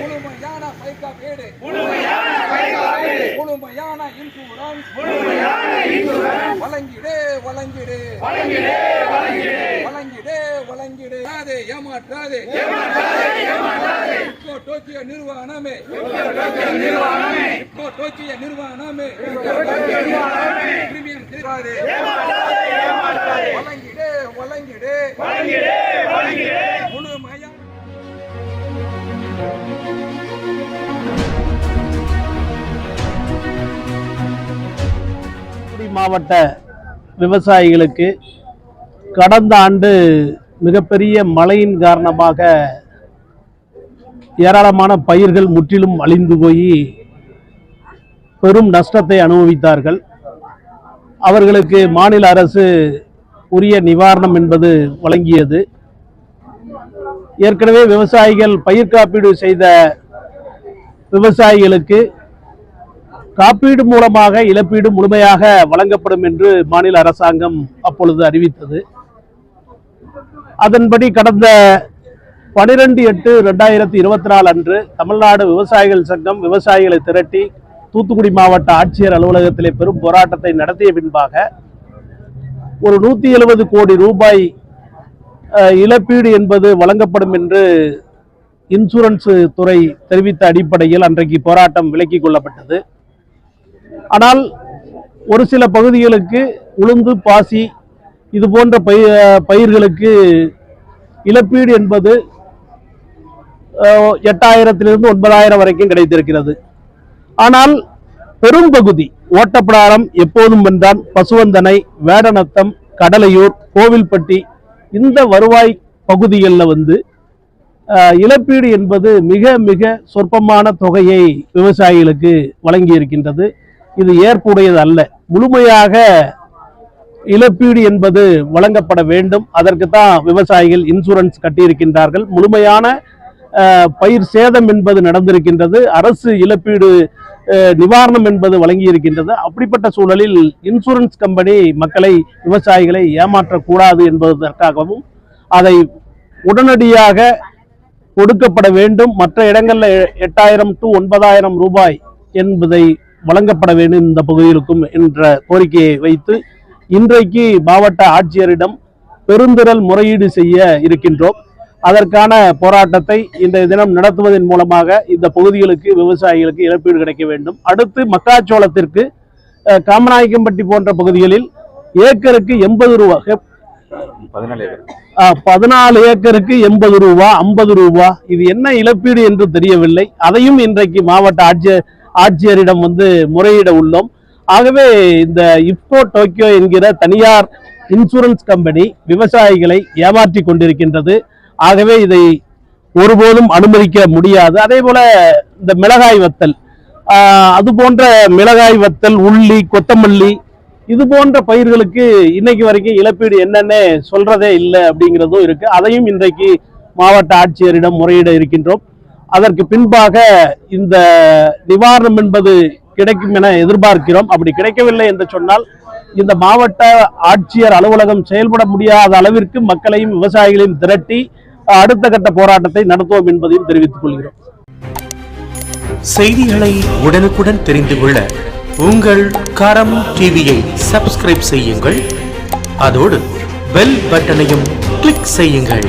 முழுமையான பயிர் காப்பீடு முழுமையான இன்சூரன்ஸ் வழங்கிடு வழங்கிடு. வழங்கிடு வழங்கிடு. அது ஏமாற்றாது இப்போ டோக்கியோ நிறுவனமே இப்போ டோக்கியோ நிறுவனமே பிரீமியம் தீராது. வழங்கிடு வழங்கிடு. முழுமையான தூத்துக்குடி மாவட்ட விவசாயிகளுக்கு கடந்த ஆண்டு மிகப்பெரிய மழையின் காரணமாக ஏராளமான பயிர்கள் முற்றிலும் அழிந்து போய் பெரும் நஷ்டத்தை அனுபவித்தார்கள். அவர்களுக்கு மாநில அரசு உரிய நிவாரணம் என்பது வழங்கியது. ஏற்கனவே விவசாயிகள் பயிர் காப்பீடு செய்த விவசாயிகளுக்கு காப்பீடு மூலமாக இழப்பீடு முழுமையாக வழங்கப்படும் என்று மாநில அரசாங்கம் அப்பொழுது அறிவித்தது. அதன்படி கடந்த பனிரெண்டு எட்டு ரெண்டாயிரத்தி இருபத்தி நாலு அன்று தமிழ்நாடு விவசாயிகள் சங்கம் விவசாயிகளை திரட்டி தூத்துக்குடி மாவட்ட ஆட்சியர் அலுவலகத்திலே பெரும் போராட்டத்தை நடத்திய பின்பாக ஒரு நூற்றி எழுபது கோடி ரூபாய் இழப்பீடு என்பது வழங்கப்படும் என்று இன்சூரன்ஸ் துறை தெரிவித்த அடிப்படையில் அன்றைக்கு போராட்டம் விலக்கிக் கொள்ளப்பட்டது. ஆனால் ஒரு சில பகுதிகளுக்கு உளுந்து பாசி இது போன்ற பயிர் பயிர்களுக்கு இழப்பீடு என்பது எட்டாயிரத்திலிருந்து ஒன்பதாயிரம் வரைக்கும் கிடைத்திருக்கிறது. ஆனால் பெரும்பகுதி ஓட்டப்பிடாரம் எப்போதும் வென்றான் பசுவந்தனை வேடநத்தம் கடலையூர் கோவில்பட்டி இந்த வருவாய் பகுதிகளில் வந்து இழப்பீடு என்பது மிக மிக சொற்பமான தொகையை விவசாயிகளுக்கு வழங்கி இருக்கின்றது இது ஏற்புடையது அல்ல. முழுமையாக இழப்பீடு என்பது வழங்கப்பட வேண்டும். அதற்கு தான் விவசாயிகள் இன்சூரன்ஸ் கட்டியிருக்கின்றார்கள். முழுமையான பயிர் சேதம் என்பது நடந்திருக்கின்றது. அரசு இழப்பீடு நிவாரணம் என்பது வழங்கி இருக்கின்றது அப்படிப்பட்ட சூழலில் இன்சூரன்ஸ் கம்பெனி மக்களை விவசாயிகளை ஏமாற்றக்கூடாது என்பதற்காகவும் அதை உடனடியாக கொடுக்கப்பட வேண்டும். மற்ற இடங்களில் எட்டாயிரம் டு ஒன்பதாயிரம் ரூபாய் என்பதை வழங்கப்பட வேண்டும் இந்த பகுதிகளுக்கும் என்ற கோரிக்கையை வைத்து இன்றைக்கு மாவட்ட ஆட்சியரிடம் பெருந்திரல் முறையீடு செய்ய இருக்கின்றோம். அதற்கான போராட்டத்தை இன்றைய தினம் நடத்துவதன் மூலமாக இந்த பகுதிகளுக்கு விவசாயிகளுக்கு இழப்பீடு கிடைக்க வேண்டும். அடுத்து மக்காச்சோளத்திற்கு காமநாயக்கம்பட்டி போன்ற பகுதிகளில் ஏக்கருக்கு எண்பது ரூபா. பதினாலு ஏக்கருக்கு எண்பது ரூபா ஐம்பது ரூபா. இது என்ன இழப்பீடு என்று தெரியவில்லை. அதையும் இன்றைக்கு மாவட்ட ஆட்சியர் ஆட்சியரிடம் வந்து முறையிட உள்ளோம். ஆகவே இந்த இப்கோ டோக்கியோ என்கிற தனியார் இன்சூரன்ஸ் கம்பெனி விவசாயிகளை ஏமாற்றி கொண்டிருக்கின்றது. ஆகவே இதை ஒருபோதும் அனுமதிக்க முடியாது. அதே போல இந்த மிளகாய் வத்தல் அது போன்ற மிளகாய் வத்தல் உள்ளி கொத்தமல்லி இது போன்ற பயிர்களுக்கு இன்னைக்கு வரைக்கும் இழப்பீடு என்னன்னு சொல்றதே இல்லை அப்படிங்கிறதும் இருக்கு. அதையும் இன்றைக்கு மாவட்ட ஆட்சியரிடம் முறையிட இருக்கின்றோம். அதற்கு பின்பாக இந்த நிவாரணம் என்பது கிடைக்கும் என எதிர்பார்க்கிறோம். அப்படி கிடைக்கவில்லை என்று சொன்னால் இந்த மாவட்ட ஆட்சியர் அலுவலகம் செயல்பட முடியாத அளவிற்கு மக்களையும் விவசாயிகளையும் திரட்டி அடுத்த கட்ட போராட்டத்தை நடத்துவோம் என்பதையும் தெரிவித்துக் கொள்கிறோம். செய்திகளை உடனுக்குடன் தெரிந்து கொள்ள உங்கள் கரம் டிவியை சப்ஸ்கிரைப் செய்யுங்கள். அதோடு பெல் பட்டனையும் கிளிக் செய்யுங்கள்.